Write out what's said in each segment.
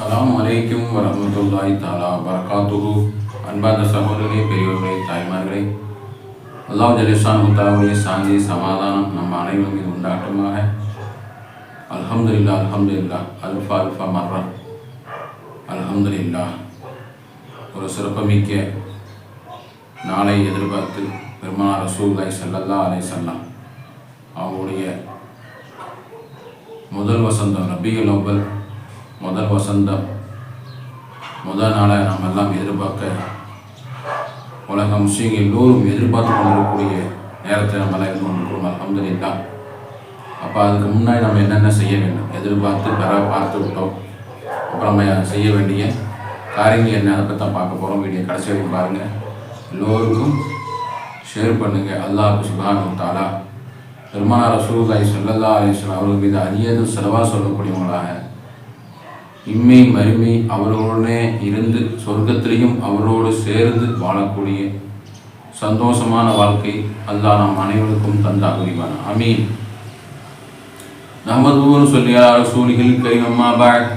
சலாம் அலைக்கும் வரமத்துல்லாய் தாலா வரகாத்துஹு அன்பார்ந்த சகோதரர்களே பெரியவர்களே தாய்மார்களே அல்லாஹ் ஜலிஷான் முத்தாவுடைய சாந்தி சமாதானம் நம்ம அனைவரும் இது உண்டாட்டமாக அலமது இல்லா அலமது இல்லா அல்ஃபா அல்ஃபா மர்ரா அல்ஹம்துலில்லா ஒரு சிறப்புமிக்க நாளை எதிர்பார்த்து பெருமானார் ரசூல்லாய் செல்லல்லா அலை செல்லாம் அவங்களுடைய முதல் வசந்தம் நபிகள் அவ்வல் முதல் வசந்தம். முதல் நாளை நாம் எல்லாம் எதிர்பார்க்க உலக முஸ்லீம் எல்லோரும் எதிர்பார்த்து கொண்டிருக்கக்கூடிய நேரத்தை நம்ம எல்லாம் இருந்து கொண்டிருக்கிறோம் அலமதுல்லா அப்போ அதுக்கு முன்னாடி நம்ம என்னென்ன செய்ய வேண்டும்? எதிர்பார்த்து பெற பார்த்து விட்டோம். அப்புறம் நம்ம செய்ய வேண்டிய காரியங்கள் என்ன? அதை பற்றி தான் பார்க்க போகிறோம் வீடியோ கடைசி வரைக்கும் பாருங்கள் எல்லோருக்கும் ஷேர் பண்ணுங்கள் அல்லாஹ் சுபானு தாலா பெருமானார் ரசூல்லாய் சொல்லல்லா அலிஸ்வன் அவர்கள் மீது அதிகதும் செலவாக சொல்லக்கூடியவங்களாக இம்மை மறுமை அவர்களுடனே இருந்து சொர்க்கத்திலையும் அவரோடு சேர்ந்து வாழக்கூடிய சந்தோஷமான வாழ்க்கை அல்லாஹ் நம் அனைவருக்கும் தந்தா புரிவான் அமீன் நஹமதுன்னு சொல்லியா ரசூலிகள் கரீம் அம்மா பாட்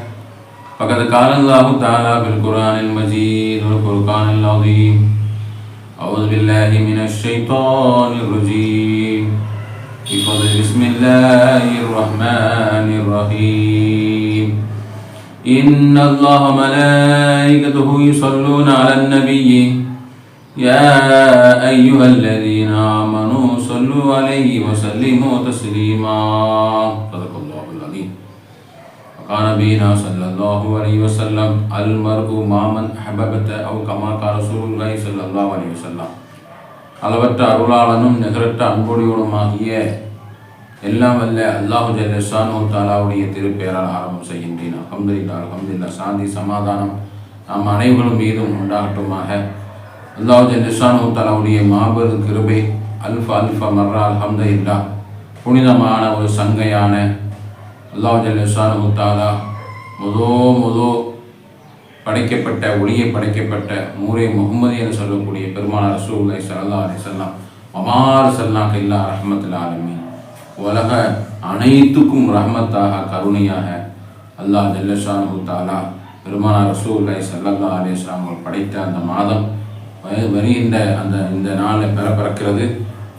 فقد قال الله تعالى في القرآن المجيد والفرقان العظيم أعوذ بالله من الشيطان الرجيم بفضل بسم الله الرحمن الرحيم إن الله ملائكته يصلون على النبي يا أيها الذين آمنوا صلوا عليه وسلموا تسليما صدق الله العظيم وقال نبينا صلى الله عليه وسلم المرء مع من أحببت أو كما قال رسول الله صلى الله عليه وسلم அளவற்ற அருளாளனும் நிகரற்ற அன்பொடியோடுமாகிய எல்லாம் வல்ல அல்லாஹு ஜல்லஷானு தாலாவுடைய திருப்பெயரால் ஆரம்பம் செய்கின்றேன். அகமதுல்லா அகமதுல்லா சாந்தி சமாதானம் நாம் அனைவரும் மீதும் உண்டாகட்டுமாக. அல்லாஹு ஜல்லஷானு தாலாவுடைய மாபெரும் கிருபை அல்ஃபா அல்ஃபா மர்ரா அல்ஹம்துல்லா புனிதமான ஒரு சங்கையான அல்லாஹு ஜல்லஷானு தாலா முதோ முதோ படைக்கப்பட்ட ஒளியை படைக்கப்பட்ட மூரே முகமது என்று சொல்லக்கூடிய பெருமான ரசூலை சல்லா அலி சொல்லாம் அமார் சல்லாக் இல்லா ரஹமத்துல்லா ஆலமீன். உலக அனைத்துக்கும் ரஹமத்தாக கருணையாக அல்லாஹ் ஜல்லஷானு தாலா பெருமானார் ரசூலை சல்லல்லா அலிஸ்லாம் அவர்கள் படைத்த அந்த மாதம் வ- வருகின்ற அந்த இந்த நாளில் பெற பிறக்கிறது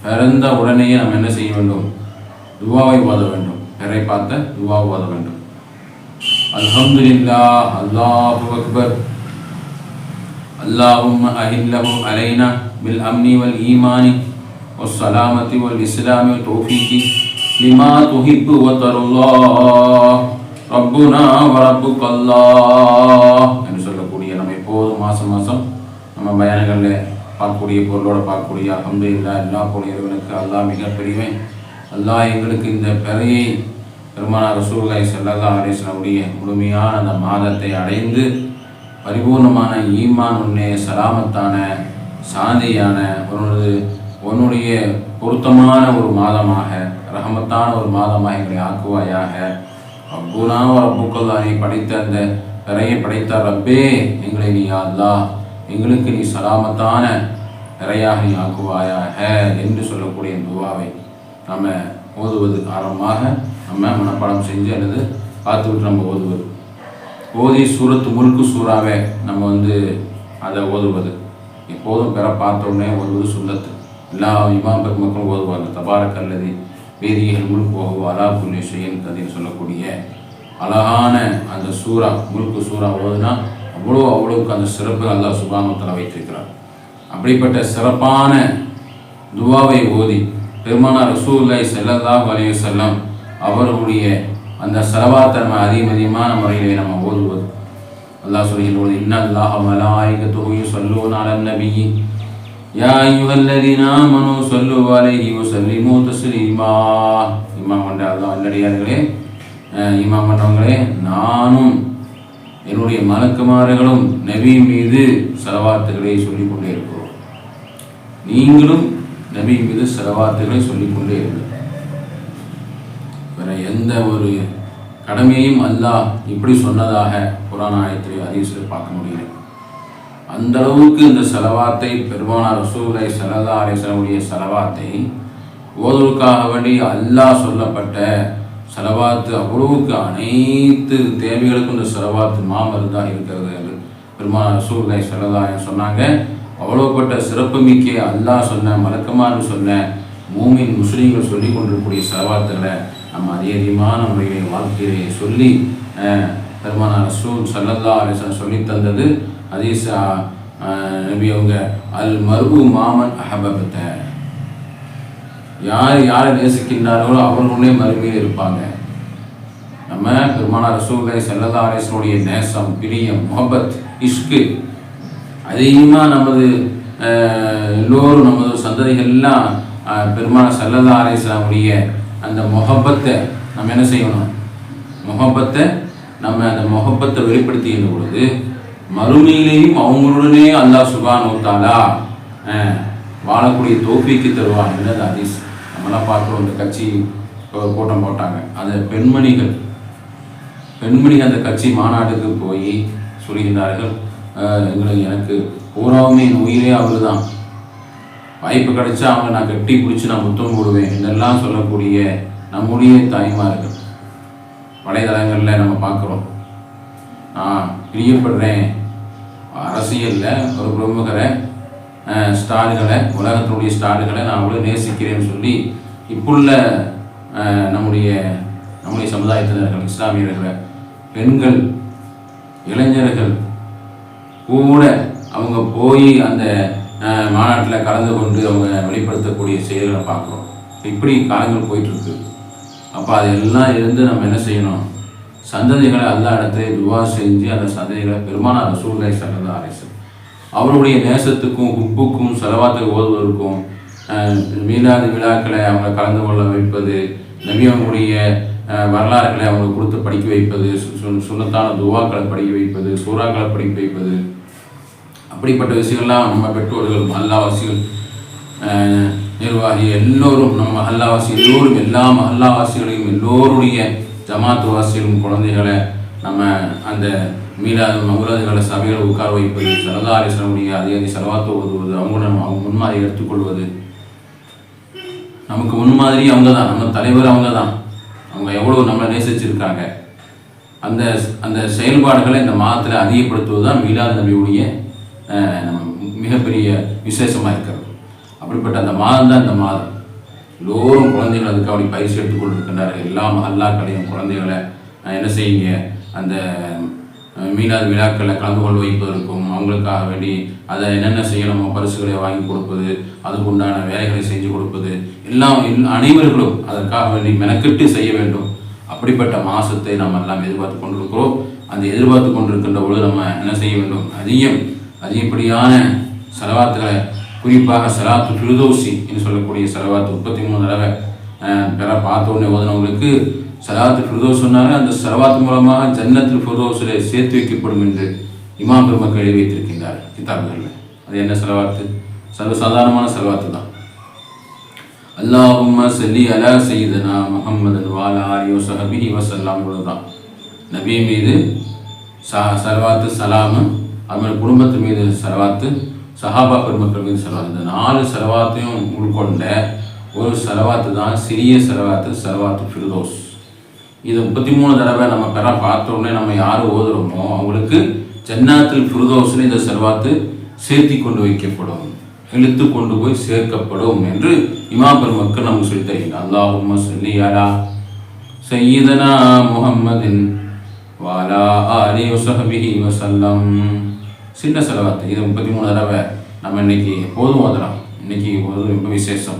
பிறந்த உடனேயே நாம் என்ன செய்ய வேண்டும் துவாவை ஓத வேண்டும் பிறை பார்த்த துவாவை ஓத வேண்டும் அல்ஹம்துலில்லாஹ் அல்லாஹு அக்பர் اللهم أهله علينا بالأمن والإيمان والسلامة والإسلام والتوفيق لما تحب وترضى ربنا وربك الله என்று சொல்லக்கூடிய நம்ம எப்போதும் மாதம் மாதம் நம்ம பயானங்களில் பார்க்கக்கூடிய பொருளோட பார்க்கக்கூடிய அல்ஹம்துலில்லாஹ் எல்லா போல இறைவனுக்கு அல்லாஹ் மிக பெரியவன் அல்லாஹ் எங்களுக்கு இந்த பெறையை பெருமானார் ரசூலுல்லாஹி ஸல்லல்லாஹு அலைஹி வஸல்லம் முழுமையான அந்த மாதத்தை அடைந்து பரிபூர்ணமான ஈமான் உன்னே சலாமத்தான சாந்தியான உன்னோடு உன்னுடைய பொருத்தமான ஒரு மாதமாக ரஹமத்தான ஒரு மாதமாக எங்களை ஆக்குவாயாக. அப்புனா ரப்புக்கல்லா நீ படைத்த அந்த நிறைய படைத்த ரப்பே எங்களை நீ அல்லா எங்களுக்கு நீ சலாமத்தான நிறையாக நீ ஆக்குவாயாக என்று சொல்லக்கூடிய துவாவை நம்ம ஓதுவது ஆரம்பமாக நம்ம மனப்பாடம் செஞ்சு அல்லது பார்த்துக்கிட்டு நம்ம ஓதுவது. ஓதி சூரத்து முழுக்கு சூறாவே நம்ம வந்து அதை ஓதுவது. எப்போதும் பெற பார்த்த உடனே ஓதுவது சுண்ணத்து. எல்லா இமாம் பெருமக்களும் ஓதுவாங்க தபாரக் அல்லது வேதிகள் முழுக்கு ஓகோ அலா புல்லி ஷெயின் கதைன்னு சொல்லக்கூடிய அழகான அந்த சூறா முழுக்கு சூறா ஓதுனா அவ்வளோ அவ்வளோவுக்கு அந்த சிறப்பு அல்லா சுபானத்தில் வைத்திருக்கிறார். அப்படிப்பட்ட சிறப்பான துவாவை ஓதி பெருமானார் ரசூல்லை செல்லதா அலைஹி செல்லம் அவர்களுடைய அந்த செலவாத்தை நம்ம அதிகம் அதிகமான முறையிலே நம்ம ஓதுவது. அல்லாஹ் சொல்லும்போது இன்னல்லாஹ மலாயிகத்துஹு யுஸல்லூன அலன் يا أيها الذين آمنوا صلوا عليه وسلموا تسليما இமாம் கொண்ட அல்லா அல்லடியார்களே இமாம் கொண்டவங்களே நானும் என்னுடைய மலக்குமார்களும் நபி மீது செலவாத்துகளை சொல்லிக் கொண்டே இருக்கிறோம். நீங்களும் நபி மீது செலவாத்துகளை சொல்லிக் கொண்டே இருக்கிறோம் வேற எந்த ஒரு கடமையும் அல்லாஹ் இப்படி சொன்னதாக புராண ஆயத்திலே அதிகத்தில் பார்க்க முடியல. அந்த அளவுக்கு இந்த செலவாத்தை பெருமானார் ரசூலை சலதா அலிசனுடைய செலவாத்தை ஓதுவதற்காக வேண்டி அல்லாஹ் சொல்லப்பட்ட செலவாத்து அவ்வளவுக்கு அனைத்து தேவைகளுக்கும் இந்த செலவாத்து மாமருந்தாக இருக்கிறது என்று பெருமானார் ரசூலை செல்லதாயம் சொன்னாங்க. அவ்வளோப்பட்ட சிறப்புமிக்க அல்லாஹ் சொன்ன மலக்கமான்னு சொன்ன மூமின் முஸ்லீம்கள் சொல்லி கொண்டிருக்கக்கூடிய செலவாத்துகளை நம்ம அதிகமான முறையிலே வாழ்க்கையிலே சொல்லி பெருமானார் பெருமான ரசூல் சல்லல்லா அலிசன் சொல்லி தந்தது. அதீஸ் நபி அவங்க அல் மருபு மாமன் அஹபபத்த. யார் யாரை நேசிக்கின்றார்களோ அவர்களுடைய மறுமையில் இருப்பாங்க. நம்ம பெருமான ரசூலை செல்லல்லா அலிசனுடைய நேசம் பிரியம் முகபத் இஷ்கு அதிகமாக நமது எல்லோரும் நமது சந்ததிகள்லாம் அஹ், பெருமான சல்லல்லா அந்த முகப்பத்தை நம்ம என்ன செய்யணும்? முகப்பத்தை நம்ம அந்த முகப்பத்தை வெளிப்படுத்துகின்ற பொழுது மறுமையிலேயும் அவங்களுடனே அல்லாஹ் சுபானு தாலா வாழக்கூடிய தோப்பிக்கு தருவான். என்னது அதிஸ் நம்மளாம் பார்க்குறோம் இந்த கட்சி கூட்டம் போட்டாங்க. அந்த பெண்மணிகள் பெண்மணி அந்த கட்சி மாநாட்டுக்கு போய் சொல்கின்றார்கள் எங்களுக்கு எனக்கு பூராவுமே என் உயிரே அவர் தான் வாய்ப்பு கிடைச்சா அவங்க நான் கட்டி பிடிச்சி நான் முத்தம் போடுவேன் இதெல்லாம் சொல்லக்கூடிய நம்முடைய தாய்மார்கள். வலைதளங்களில் நம்ம பார்க்குறோம். நான் பிரியப்படுறேன். அரசியலில் ஒரு பிரமுகரை ஸ்டார்களை உலகத்தினுடைய ஸ்டார்களை நான் அவ்வளோ நேசிக்கிறேன்னு சொல்லி இப்புள்ள நம்முடைய நம்முடைய சமுதாயத்தினர்கள் இஸ்லாமியர்களை பெண்கள் இளைஞர்கள் கூட அவங்க போய் அந்த மாநாட்டில் கலந்து கொண்டு அவங்க வெளிப்படுத்தக்கூடிய செயல்களை பார்க்குறோம். இப்படி காலங்கள் போயிட்டுருக்கு அப்போ அதெல்லாம் இருந்து நம்ம என்ன செய்யணும்? சந்ததிகளை அல்லா இடத்துல துவா செஞ்சு அந்த சந்ததிகளை பெருமானார் ரசூலை சல்லா அரசு அவருடைய நேசத்துக்கும் உப்புக்கும் செலவாத்துக்கு ஓதுவதற்கும் அஹ், மீலாது விழாக்களை அவங்க கலந்து கொள்ள வைப்பது நபி வரலாறுகளை அவங்க கொடுத்து படிக்க வைப்பது சுண்ணத்தான துவாக்களை படிக்க வைப்பது சூறாக்களை படிக்க வைப்பது அப்படிப்பட்ட விஷயங்கள்லாம் நம்ம பெற்றோர்கள் மல்லாவாசிகள் நிர்வாகி எல்லோரும் நம்ம மஹல்லாவாசி எல்லோரும் எல்லா மஹல்லாவாசிகளையும் எல்லோருடைய ஜமாத்து வாசிகளும் குழந்தைகளை நம்ம அந்த மீளாத மௌலாதுகளை சபைகளை உட்கார வைப்பது சரதாரிசனுடைய அதிகாரி செலவாத்து ஓதுவது அவங்கள நம்ம அவங்க முன்மாதிரி எடுத்துக்கொள்வது நமக்கு முன்மாதிரி அவங்க தான் நம்ம தலைவர் அவங்க தான். அவங்க எவ்வளோ நம்மளை நேசிச்சிருக்காங்க. அந்த அந்த செயல்பாடுகளை இந்த மாதத்தில் அதிகப்படுத்துவது தான் மீலாது நபியுடைய நம்ம மிகப்பெரிய விசேஷமாக இருக்கிறது. அப்படிப்பட்ட அந்த மாதம் தான் இந்த மாதம். எல்லோரும் குழந்தைகள் அதுக்கு அப்படி பயிற்சி எடுத்துக் எல்லாம் எல்லா கடையும் குழந்தைகளை என்ன செய்யுங்க? அந்த மீனாது விழாக்களில் கலந்து கொள்ள வைப்பதற்கும் அவங்களுக்காக வேண்டி அதை என்னென்ன செய்யணுமோ பரிசுகளை வாங்கி கொடுப்பது அதுக்கு உண்டான வேலைகளை செஞ்சு கொடுப்பது எல்லாம் எல்- அனைவர்களும் அதற்காக வேண்டி மெனக்கெட்டு செய்ய வேண்டும். அப்படிப்பட்ட மாசத்தை நம்ம எல்லாம் எதிர்பார்த்து கொண்டிருக்கிறோம். அந்த எதிர்பார்த்து கொண்டிருக்கின்ற பொழுது நம்ம என்ன செய்ய வேண்டும்? அதிகம் அதிகப்படியான செலவாத்துகளை குறிப்பாக செலாத்து திருதோசி என்று சொல்லக்கூடிய செலவாத்து முப்பத்தி மூணு தடவை பெற பார்த்த உடனே ஓதுனவங்களுக்கு சலாத்து ஃபிர்தோஸ் சொன்னாங்க. அந்த செலவாத்து மூலமாக ஜன்னத்தில் ஃபிர்தோஸில் சேர்த்து வைக்கப்படும் என்று இமாம் பெருமக்கள் எழுதி வைத்திருக்கின்றார் கிதாபுகளில். அது என்ன செலவாத்து? சர்வசாதாரணமான செலவாத்து தான். அல்லாஹும் சல்லி அலா செய்தனா முஹம்மதன் வாலா அலியோ சஹபிஹி வசல்லாம் தான் நபி மீது ச சலவாத்து சலாமு அவர்கள் குடும்பத்து மீது செலவாத்து சஹாபா பெருமக்கள் மீது செலவாத்து இந்த நாலு செலவாத்தையும் உள்கொண்ட ஒரு செலவாத்து தான் சிறிய செலவாத்து செலவாத்து ஃபிர்தோஸ். இது முப்பத்தி மூணு தடவை நம்ம பெற பார்த்த உடனே நம்ம யார் ஓதுறோமோ அவங்களுக்கு ஜன்னாத்தில் ஃபிர்தோஸ்னு இந்த செலவாத்து சேர்த்தி கொண்டு வைக்கப்படும். இழுத்து கொண்டு போய் சேர்க்கப்படும் என்று இமா பெருமக்கள் நமக்கு சொல்லி தருகிறார் அல்லாஹும்ம சொல்லி அலா சையீதனா முகம்மதின் வாலா ஆலி வசஹபிஹி வசல்லம் சின்ன செலவாத்து. இது முப்பத்தி மூணு தடவை நம்ம இன்னைக்கு போதும் ஓதுறோம் இன்னைக்கு ஒரு ரொம்ப விசேஷம்.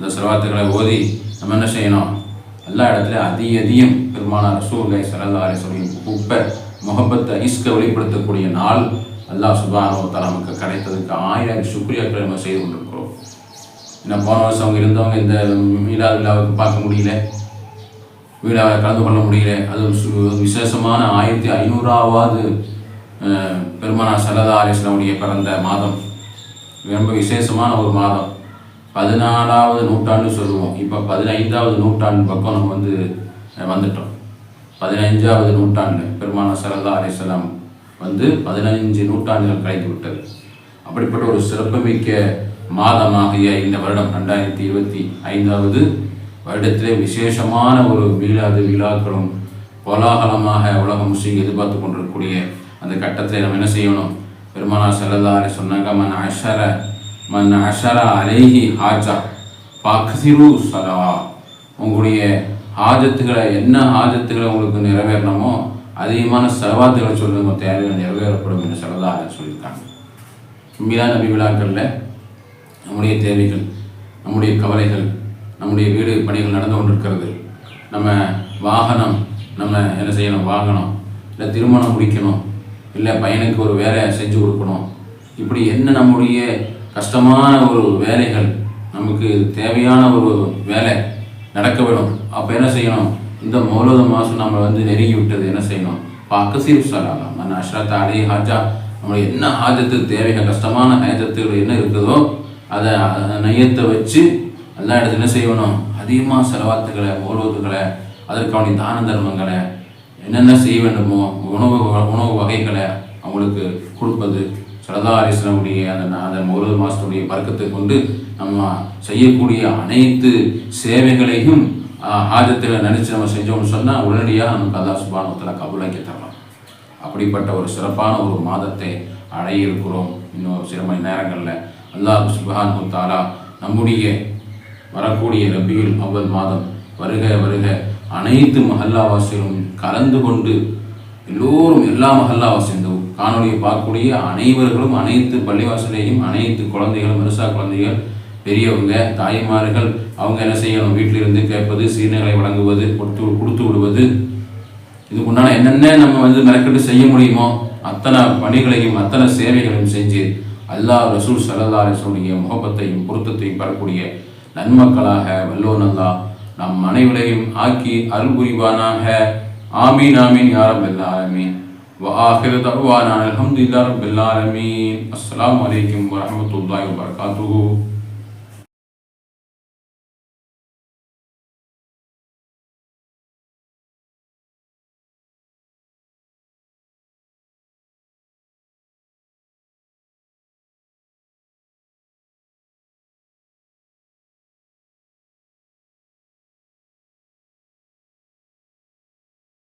இந்த செலவாத்துகளை ஓதி நம்ம என்ன செய்யணும்? எல்லா இடத்துலையும் அதிக அதிகம் பெருமானார் ரசூலை சல்லா சொல்லி குப்பை முகப்பத்தை இஸ்கை வெளிப்படுத்தக்கூடிய நாள் அல்லாஹ் சுபானுவத்தால் நமக்கு கிடைத்ததுக்கு ஆயிரம் சுக்ரியாக்களை நம்ம செய்து கொண்டிருக்கிறோம். ஏன்னா போன வருஷம் அவங்க இருந்தவங்க இந்த மீடா விழாவுக்கு பார்க்க முடியல. விழாவை கலந்து கொள்ள முடியல. அது ஒரு சு- விசேஷமான ஆயிரத்தி ஐநூறாவது பெருமானா சல்லா அலிஸ்லாமுடைய பிறந்த மாதம். ரொம்ப விசேஷமான ஒரு மாதம். பதினாலாவது நூற்றாண்டு சொல்லுவோம். இப்போ பதினைந்தாவது நூற்றாண்டு பக்கம் நம்ம வந்து வந்துட்டோம். பதினைஞ்சாவது நூற்றாண்டு பெருமான சரதா அலிஸ்லாம் வந்து பதினைஞ்சு நூற்றாண்டுகள் கழித்து விட்டது. அப்படிப்பட்ட ஒரு சிறப்புமிக்க மாதமாகிய இந்த வருடம் ரெண்டாயிரத்தி இருபத்தி ஐந்தாவது வருடத்திலே விசேஷமான ஒரு மீளாது விழாக்களும் கோலாகலமாக உலக முஸ்லீம் எதிர்பார்த்து கொண்டிருக்கக்கூடிய அந்த கட்டத்தில் நம்ம என்ன செய்யணும்? பெருமானா செல்லல்லா அலி சொன்னாங்க மன் அஷர மன் அஷர அலேஹி ஹாஜா பக்சிரு சலா உங்களுடைய ஹாஜத்துகளை என்ன ஹாஜத்துகளை உங்களுக்கு நிறைவேறணுமோ அதிகமான செலவாத்துகளை சொல்லுங்க தேவைகள் நிறைவேறப்படும் என்று செல்லல்லா அலி சொல்லியிருக்காங்க. உண்மையான நபி விழாக்களில் நம்முடைய தேவைகள் நம்முடைய கவலைகள் நம்முடைய வீடு பணிகள் நடந்து கொண்டிருக்கிறது. நம்ம வாகனம் நம்ம என்ன செய்யணும்? வாங்கணும் இல்லை திருமணம் முடிக்கணும். இல்லை பையனுக்கு ஒரு வேலை செஞ்சு கொடுக்கணும். இப்படி என்ன நம்முடைய கஷ்டமான ஒரு வேலைகள்? நமக்கு தேவையான ஒரு வேலை நடக்க வேணும். அப்போ என்ன செய்யணும்? இந்த மௌலத மாதம் நம்ம வந்து நெருங்கி விட்டது. என்ன செய்யணும்? பாக்கசீர் சலாலாம் மன் அஷ்ரத் அலி ஹாஜா நம்மளுக்கு என்ன ஆஜத்துக்கு தேவைகள் கஷ்டமான ஹாஜத்துகள் என்ன இருக்குதோ அதை அதை நையத்தை வச்சு எல்லா இடத்துல என்ன செய்யணும்? அதிகமாக செலவாத்துக்களை மௌலவத்துக்களை அதற்கான தான தர்மங்களை என்னென்ன செய்ய வேண்டுமோ உணவு உணவு வகைகளை அவங்களுக்கு கொடுப்பது சரதா அலிஸ்லமுடைய அந்த அந்த முருக மாதத்துடைய பறக்கத்தை கொண்டு நம்ம செய்யக்கூடிய அனைத்து சேவைகளையும் ஆஜத்தில் நினச்சி நம்ம செஞ்சோம்னு சொன்னால் உடனடியாக நமக்கு அல்லாஹ் சுபானத்தில் கபுலாக்கி தரலாம். அப்படிப்பட்ட ஒரு சிறப்பான ஒரு மாதத்தை அடைய இருக்கிறோம். இன்னும் சில மணி நேரங்களில் அல்லாஹ் சுபஹான் முத்தாலா நம்முடைய வரக்கூடிய ரபியுல் அவ்வல் மாதம் வருக வருக அனைத்து மஹல்லாவாசிகளும் கலந்து கொண்டு எல்லோரும் எல்லா மஹல்லாவாசியும் இந்த காணொலியை பார்க்கக்கூடிய அனைவர்களும் அனைத்து பள்ளிவாசலையும் அனைத்து குழந்தைகளும் மருசா குழந்தைகள் பெரியவங்க தாய்மார்கள் அவங்க என்ன செய்யணும்? வீட்டிலிருந்து கேட்பது சீர்நிலை வழங்குவது கொடுத்து கொடுத்து விடுவது. இதுக்கு உண்டான என்னென்ன நம்ம வந்து மெனக்கெட்டு செய்ய முடியுமோ அத்தனை பணிகளையும் அத்தனை சேவைகளையும் செஞ்சு அல்லாஹ் ரசூல் சல்லா ரசூலுடைய முகப்பத்தையும் பொருத்தத்தையும் பெறக்கூடிய நன்மக்களாக வல்லோன் அல்லாஹ் நம் அனைவரையும் ஆக்கி அருள் புரிவானாக ஆமீன் ஆமீன் யாரம் ஆலமீன் وآخر دعوانا الحمد لله رب العالمين السلام عليكم ورحمة الله وبركاته